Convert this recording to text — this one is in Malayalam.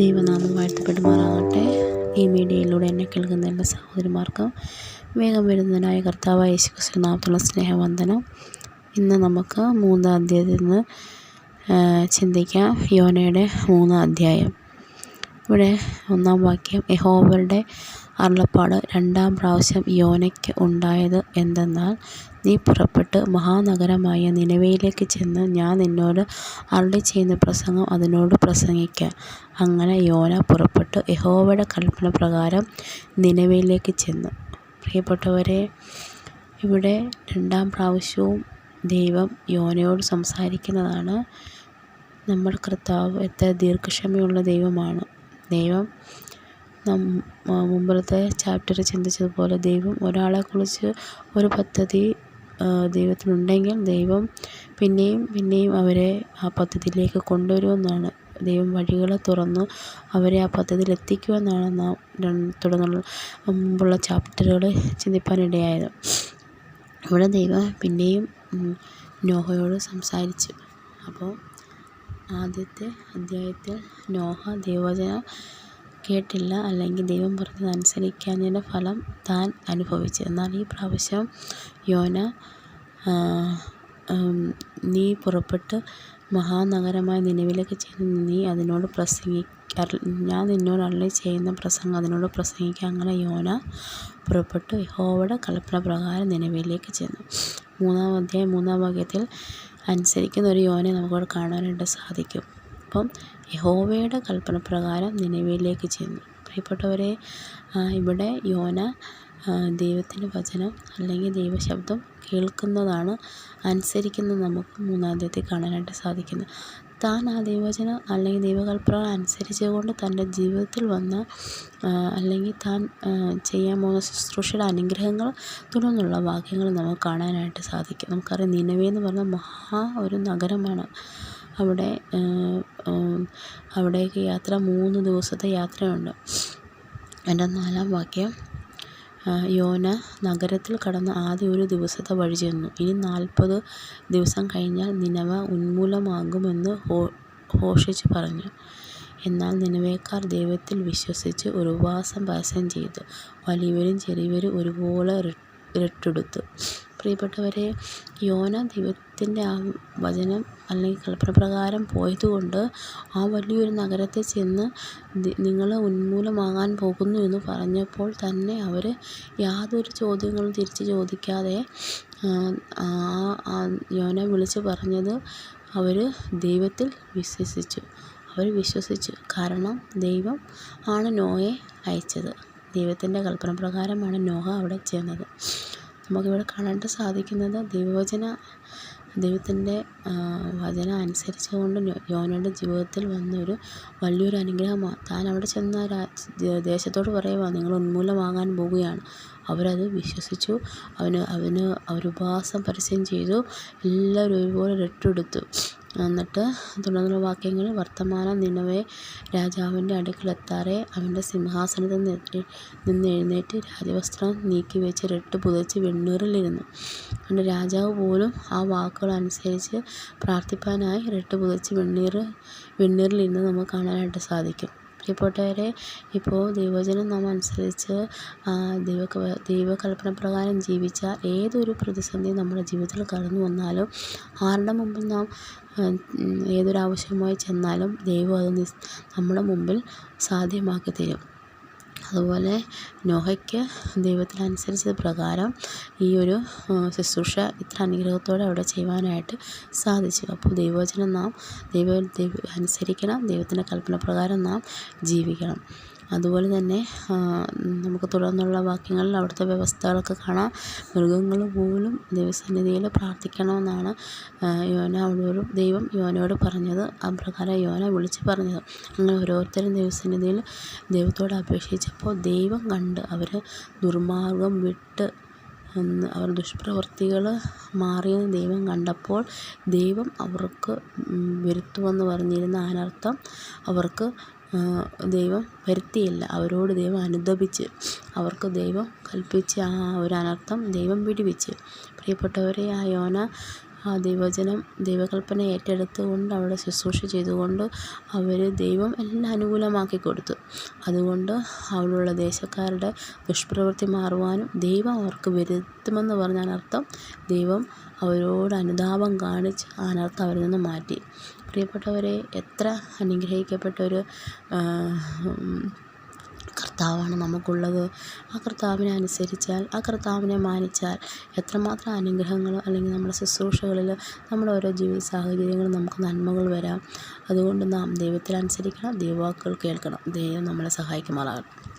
ദൈവനാമം വാഴ്ത്തപ്പെടുമാറാകട്ടെ. ഈ മീഡിയയിലൂടെ എന്നെ കേൾക്കുന്ന എല്ലാ സഹോദരിമാർക്കും വേഗം വരുന്നതിനായ കർത്താവ് യേശുക്രിസ്തു കൃഷ്ണനാമത്തുള്ള സ്നേഹവന്ദനം. ഇന്ന് നമുക്ക് മൂന്നാം അധ്യായത്തിൽ നിന്ന് ചിന്തിക്കാം. യോനയുടെ മൂന്നാം അധ്യായം. ഇവിടെ ഒന്നാം വാക്യം യഹോവയുടെ അരുളപ്പാട് രണ്ടാം പ്രാവശ്യം യോനയ്ക്ക് ഉണ്ടായത് എന്തെന്നാൽ നീ പുറപ്പെട്ട് മഹാനഗരമായ നിനവയിലേക്ക് ചെന്ന് ഞാൻ നിന്നോട് അരുളി ചെയ്യുന്ന പ്രസംഗം അതിനോട് പ്രസംഗിക്ക അങ്ങനെ യോന പുറപ്പെട്ട് യഹോവയുടെ കൽപ്പന പ്രകാരം നിനവയിലേക്ക് ചെന്നു. പ്രിയപ്പെട്ടവരെ ഇവിടെ രണ്ടാം പ്രാവശ്യവും ദൈവം യോനയോട് സംസാരിക്കുന്നതാണ്. നമ്മൾ കർത്താവ് എത്ര ദീർഘക്ഷമയുള്ള ദൈവമാണ്. ദൈവം മുമ്പത്തെ ചാപ്റ്ററിൽ ചിന്തിച്ചതുപോലെ ദൈവം ഒരാളെക്കുറിച്ച് ഒരു പദ്ധതി ദൈവത്തിനുണ്ടെങ്കിൽ ദൈവം പിന്നെയും പിന്നെയും അവരെ ആ പദ്ധതിയിലേക്ക് കൊണ്ടുവരുമെന്നാണ്. ദൈവം വഴികളെ തുറന്ന് അവരെ ആ പദ്ധതിയിൽ എത്തിക്കുമെന്നാണ് നാം തുടർന്നുള്ള മുമ്പുള്ള ചാപ്റ്ററുകൾ ചിന്തിപ്പാനിടയായത്. ഇവിടെ ദൈവം പിന്നെയും നോഹയോട് സംസാരിച്ചു. അപ്പോൾ ആദ്യത്തെ അധ്യായത്തിൽ നോഹ ദൈവവചനം കേട്ടില്ല അല്ലെങ്കിൽ ദൈവം പറഞ്ഞത് അനുസരിക്കാഞ്ഞതിന്റെ ഫലം താൻ അനുഭവിച്ചു. എന്നാൽ ഈ പ്രാവശ്യം യോന നീ പുറപ്പെട്ട് മഹാനഗരമായ നിലവിലേക്ക് ചെന്ന് നീ അതിനോട് പ്രസംഗി ഞാൻ നിന്നോട് അള്ളി ചെയ്യുന്ന പ്രസംഗം അതിനോട് പ്രസംഗിക്കുക അങ്ങനെ യോന പുറപ്പെട്ടു. യഹോവയുടെ കൽപ്പന പ്രകാരം നിലവിലേക്ക് ചെന്നു. മൂന്നാം അധ്യായം മൂന്നാം വാക്യത്തിൽ അനുസരിക്കുന്ന ഒരു യോനെ നമുക്കവിടെ കാണാനായിട്ട് സാധിക്കും. അപ്പം യഹോവയുടെ കൽപ്പന പ്രകാരം നിലവിലേക്ക് ചെന്നു. പ്രിയപ്പെട്ടവരെ ഇവിടെ യോന ദൈവത്തിന്റെ വചനം അല്ലെങ്കിൽ ദൈവശബ്ദം കേൾക്കുന്നതാണ് അനുസരിക്കുന്നത് നമുക്ക് മൂന്നാമത്തെ കാണാനായിട്ട് സാധിക്കുന്നു താൻ ആ ദൈവവചനം അല്ലെങ്കിൽ ദൈവകൽപ്പന അനുസരിച്ചുകൊണ്ട് തന്റെ ജീവിതത്തിൽ വന്ന അല്ലെങ്കിൽ താൻ ചെയ്യാൻ പോകുന്ന ശുശ്രൂഷയുടെ അനുഗ്രഹങ്ങൾ തുടർന്നുള്ള വാക്യങ്ങൾ നമുക്ക് കാണാനായിട്ട് സാധിക്കും. നമുക്കറിയാം നിലവേ എന്ന് പറഞ്ഞ മഹാ ഒരു നഗരമാണ്. അവിടെ അവിടേക്ക് യാത്ര മൂന്ന് ദിവസത്തെ യാത്രയുണ്ട്. എന്റെ നാലാം വാക്യം യോന നഗരത്തിൽ കടന്ന് ആദ്യ ഒരു ദിവസത്തെ വഴി ചെന്നു. ഇനി നാൽപ്പത് ദിവസം കഴിഞ്ഞാൽ നിനവ ഉന്മൂലമാകുമെന്ന് ഘോഷിച്ച് പറഞ്ഞു. എന്നാൽ നിലവേക്കാർ ദൈവത്തിൽ വിശ്വസിച്ച് ഒരു ഉപവാസം പരസ്യം ചെയ്തു. വലിയവരും ചെറിയവരും ഒരുപോലെ ഇരട്ടെടുത്തു പ്രിയപ്പെട്ടവരെ യോന ദൈവത്തിന്റെ ആ വചനം അല്ലെങ്കിൽ കൽപ്പനപ്രകാരം പോയതുകൊണ്ട് ആ വലിയൊരു നഗരത്തിൽ ചെന്ന് നിങ്ങൾ ഉന്മൂലമാകാൻ പോകുന്നു എന്ന് പറഞ്ഞപ്പോൾ തന്നെ അവർ യാതൊരു ചോദ്യങ്ങളും തിരിച്ച് ചോദിക്കാതെ യോന വിളിച്ച് പറഞ്ഞത് അവർ ദൈവത്തിൽ വിശ്വസിച്ചു. അവർ വിശ്വസിച്ചു. കാരണം ദൈവം ആണ് നോയെ അയച്ചത്. ദൈവത്തിന്റെ കൽപ്പന പ്രകാരമാണ് നോഹ അവിടെ ചെന്നത്. നമുക്കിവിടെ കാണാനായിട്ട് സാധിക്കുന്നത് ദൈവവചന ദൈവത്തിന്റെ വചനം അനുസരിച്ചുകൊണ്ട് യോനയുടെ ജീവിതത്തിൽ വന്നൊരു വലിയൊരു അനുഗ്രഹമാണ് താൻ അവിടെ ചെന്ന ദേശത്തോട് പറയുക നിങ്ങൾ ഉന്മൂലമാകാൻ പോവുകയാണ് അവരത് വിശ്വസിച്ചു. അവന് അവന് അവർ പരസ്യം ചെയ്തു. എല്ലാവരും ഒരുപോലെ രട്ടെടുത്തു. എന്നിട്ട് തുടർന്നുള്ള വാക്യങ്ങൾ വർത്തമാനം നിലവേ രാജാവിന്റെ അടുക്കലെത്താറെ. അവന്റെ സിംഹാസനത്തിൽ നിന്ന് എഴുന്നേറ്റ് രാജവസ്ത്രം നീക്കി വെച്ച് രട്ട് പുതച്ച് വെണ്ണീറിലിരുന്നു. അതുകൊണ്ട് രാജാവ് പോലും ആ വാക്കുകൾ അനുസരിച്ച് പ്രാർത്ഥിപ്പാനായി രട്ട് പുതച്ച് വെണ്ണീർ വെണ്ണീറിലിരുന്ന് നമുക്ക് കാണാനായിട്ട് സാധിക്കും. പ്രിയപ്പെട്ടവരെ ഇപ്പോൾ ദൈവവചനം നാം അനുസരിച്ച് ദൈവ ദൈവകൽപ്പന പ്രകാരം ജീവിച്ച ഏതൊരു പ്രതിസന്ധി നമ്മുടെ ജീവിതത്തിൽ കടന്നു വന്നാലും ആരുടെ മുമ്പിൽ നാം ഏതൊരാവശ്യവുമായി ചെന്നാലും ദൈവം അത് നമ്മുടെ മുമ്പിൽ സാധ്യമാക്കി തരും. അതുപോലെ നോഹയ്ക്ക് ദൈവത്തിനനുസരിച്ചത് പ്രകാരം ഈ ഒരു ശുശ്രൂഷ ഇത്ര അനുഗ്രഹത്തോടെ അവിടെ ചെയ്യുവാനായിട്ട് സാധിച്ചു. അപ്പോൾ ദൈവവചനം നാം ദൈവ അനുസരിക്കണം. ദൈവത്തിന്റെ കൽപ്പന പ്രകാരം നാം ജീവിക്കണം. അതുപോലെ തന്നെ നമുക്ക് തുടർന്നുള്ള വാക്യങ്ങളിൽ അവിടുത്തെ വ്യവസ്ഥകളൊക്കെ കാണാം. മൃഗങ്ങൾ പോലും ദൈവസന്നിധിയിൽ പ്രാർത്ഥിക്കണമെന്നാണ് യോന അവരോട് ദൈവം യോനയോട് പറഞ്ഞത്. ആ പ്രകാരം യോന വിളിച്ച് പറഞ്ഞത്. അങ്ങനെ ഓരോരുത്തരും ദൈവസന്നിധിയിൽ ദൈവത്തോട് അപേക്ഷിച്ചപ്പോൾ ദൈവം കണ്ട് അവർ ദുർമാർഗം വിട്ട് അവർ ദുഷ്പ്രവൃത്തികൾ മാറിയെന്ന് ദൈവം കണ്ടപ്പോൾ ദൈവം അവർക്ക് വരുത്തുമെന്ന് പറഞ്ഞിരുന്ന അനർത്ഥം അവർക്ക് ദൈവം വരുത്തിയില്ല. അവരോട് ദൈവം അനുതപിച്ച് അവർക്ക് ദൈവം കൽപ്പിച്ച ആ ഒരു അനർത്ഥം ദൈവം വിടുവിച്ച്. പ്രിയപ്പെട്ടവരെ ആ യോന ആ ദൈവവചനം ദൈവകൽപ്പന ഏറ്റെടുത്തുകൊണ്ട് അവിടെ ശുശ്രൂഷ ചെയ്തുകൊണ്ട് അവർ ദൈവം എല്ലാം അനുകൂലമാക്കി കൊടുത്തു. അതുകൊണ്ട് അവിടെയുള്ള ദേശക്കാരുടെ ദുഷ്പ്രവൃത്തി മാറുവാനും ദൈവം അവർക്ക് വരുത്തുമെന്ന് പറഞ്ഞ അനർത്ഥം ദൈവം അവരോട് അനുതാപം കാണിച്ച് ആ അനർത്ഥം അവരിൽ നിന്ന് മാറ്റി. പ്രിയപ്പെട്ടവരെ എത്ര അനുഗ്രഹിക്കപ്പെട്ട ഒരു കർത്താവാണ് നമുക്കുള്ളത്. ആ കർത്താവിനെ അനുസരിച്ചാൽ ആ കർത്താവിനെ മാനിച്ചാൽ എത്രമാത്രം അനുഗ്രഹങ്ങൾ അല്ലെങ്കിൽ നമ്മുടെ ശുശ്രൂഷകളിൽ നമ്മുടെ ഓരോ ജീവിത സാഹചര്യങ്ങളിൽ നമുക്ക് നന്മകൾ വരാം. അതുകൊണ്ട് നാം ദൈവത്തിൽ അനുസരിക്കണം ദൈവവാക്കുകൾ കേൾക്കണം. ദൈവം നമ്മളെ സഹായിക്കുമാറാകട്ടെ.